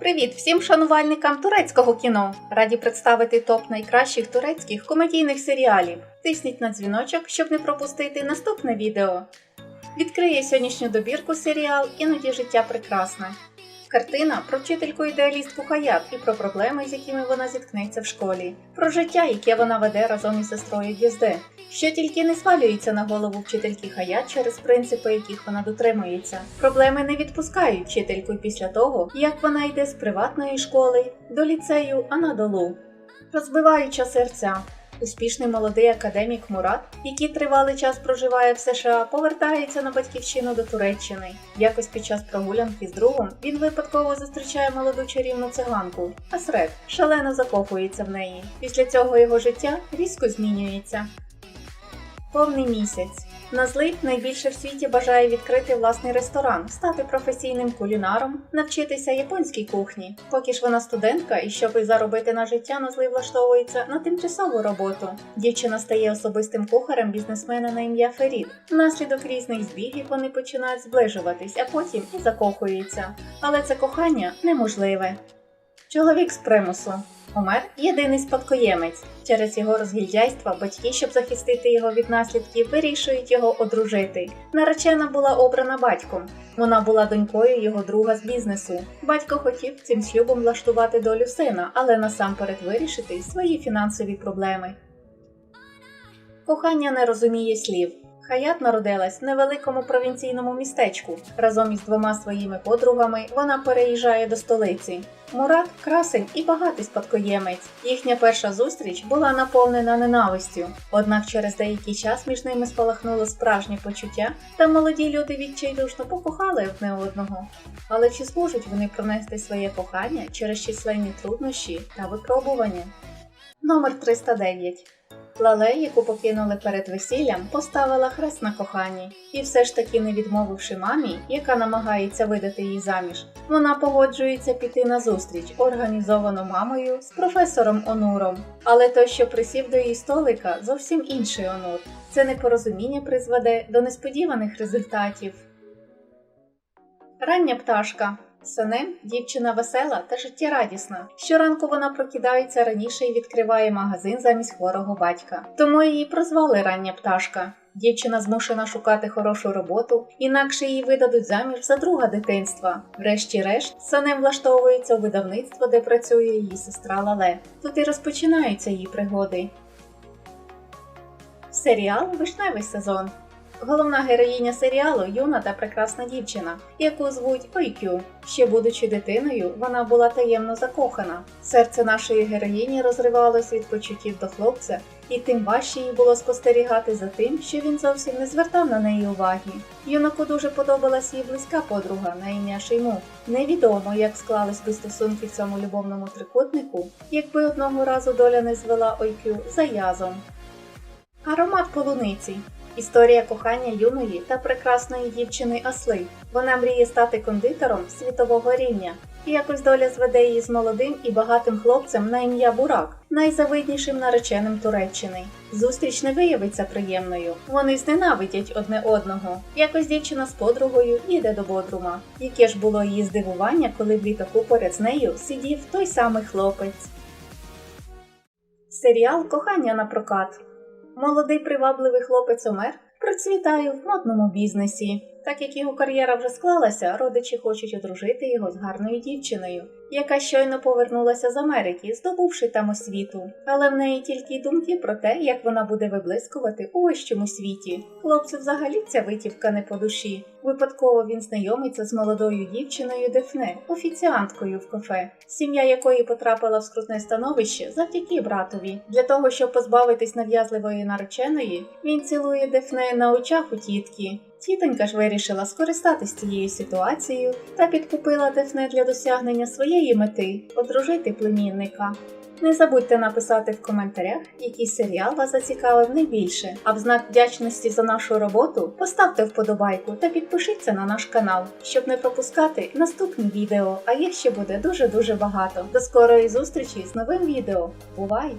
Привіт всім шанувальникам турецького кіно! Раді представити топ найкращих турецьких комедійних серіалів. Тисніть на дзвіночок, щоб не пропустити наступне відео. Відкриє сьогоднішню добірку серіал Іноді життя прекрасне. Картина про вчительку ідеалістку Хаят і про проблеми, з якими вона зіткнеться в школі, про життя, яке вона веде разом із сестрою Д'єзде, що тільки не свалюється на голову вчительки Хаят через принципи, яких вона дотримується. Проблеми не відпускають вчительку після того, як вона йде з приватної школи до ліцею Анадолу. Розбиваюча серця. Успішний молодий академік Мурат, який тривалий час проживає в США, повертається на батьківщину до Туреччини. Якось під час прогулянки з другом він випадково зустрічає молоду чарівну циганку. Асред шалено закохується в неї. Після цього його життя різко змінюється. Повний місяць. Назлик найбільше в світі бажає відкрити власний ресторан, стати професійним кулінаром, навчитися японській кухні. Поки ж вона студентка і щоб заробити на життя, Назли влаштовується на тимчасову роботу. Дівчина стає особистим кухарем бізнесмена на ім'я Ферід. Внаслідок різних збігів вони починають зближуватись, а потім і закохуються. Але це кохання неможливе. Чоловік з примусу. Омер єдиний спадкоємець. Через його розгільдяйства батьки, щоб захистити його від наслідків, вирішують його одружити. Наречена була обрана батьком. Вона була донькою його друга з бізнесу. Батько хотів цим шлюбом влаштувати долю сина, але насамперед вирішити свої фінансові проблеми. Кохання не розуміє слів. Хаят народилась в невеликому провінційному містечку. Разом із двома своїми подругами вона переїжджає до столиці. Мурат красень і багатий спадкоємець. Їхня перша зустріч була наповнена ненавистю. Однак через деякий час між ними спалахнуло справжнє почуття, та молоді люди відчайдушно покохали одне одного. Але чи зможуть вони пронести своє кохання через численні труднощі та випробування? Номер 309 Лале, яку покинули перед весіллям, поставила хрест на коханні, і все ж таки не відмовивши мамі, яка намагається видати її заміж, вона погоджується піти на зустріч, організовану мамою з професором Онуром. Але той, що присів до її столика, зовсім інший Онур. Це непорозуміння призведе до несподіваних результатів. Рання пташка. Санем дівчина весела та життєрадісна. Щоранку вона прокидається раніше і відкриває магазин замість хворого батька. Тому її прозвали рання пташка. Дівчина змушена шукати хорошу роботу, інакше її видадуть заміж за друга дитинства. Врешті-решт, Санем влаштовується у видавництво, де працює її сестра Лале. Тут і розпочинаються її пригоди. Серіал Вишневий сезон. Головна героїня серіалу юна та прекрасна дівчина, яку звуть Ойкю. Ще будучи дитиною, вона була таємно закохана. Серце нашої героїні розривалось від почуттів до хлопця, і тим важче їй було спостерігати за тим, що він зовсім не звертав на неї уваги. Юнаку дуже подобалась її близька подруга на ім'я Шейму. Невідомо, як склались би стосунки в цьому любовному трикутнику, якби одного разу доля не звела Ойкю за язом. Аромат полуниці. Історія кохання юної та прекрасної дівчини Асли. Вона мріє стати кондитером світового рівня. І якось доля зведе її з молодим і багатим хлопцем на ім'я Бурак, найзавиднішим нареченим Туреччини. Зустріч не виявиться приємною. Вони зненавидять одне одного. Якось дівчина з подругою їде до Бодрума. Яке ж було її здивування, коли в літаку поряд з нею сидів той самий хлопець. Серіал Кохання на прокат. Молодий привабливий хлопець Омер процвітає в модному бізнесі. Так як його кар'єра вже склалася, родичі хочуть одружити його з гарною дівчиною, яка щойно повернулася з Америки, здобувши там освіту. Але в неї тільки й думки про те, як вона буде виблискувати у вищому світі. Хлопцю взагалі ця витівка не по душі. Випадково він знайомиться з молодою дівчиною Дефне, офіціанткою в кафе, сім'я якої потрапила в скрутне становище завдяки братові. Для того, щоб позбавитись нав'язливої нареченої, він цілує Дефне на очах у тітки. Тітонька ж вирішила скористатись цією ситуацією та підкупила Дефне для досягнення своєї мети одружити племінника. Не забудьте написати в коментарях, який серіал вас зацікавив найбільше. А в знак вдячності за нашу роботу поставте вподобайку та підпишіться на наш канал, щоб не пропускати наступні відео. А їх ще буде дуже дуже багато. До скорої зустрічі з новим відео. Бувай!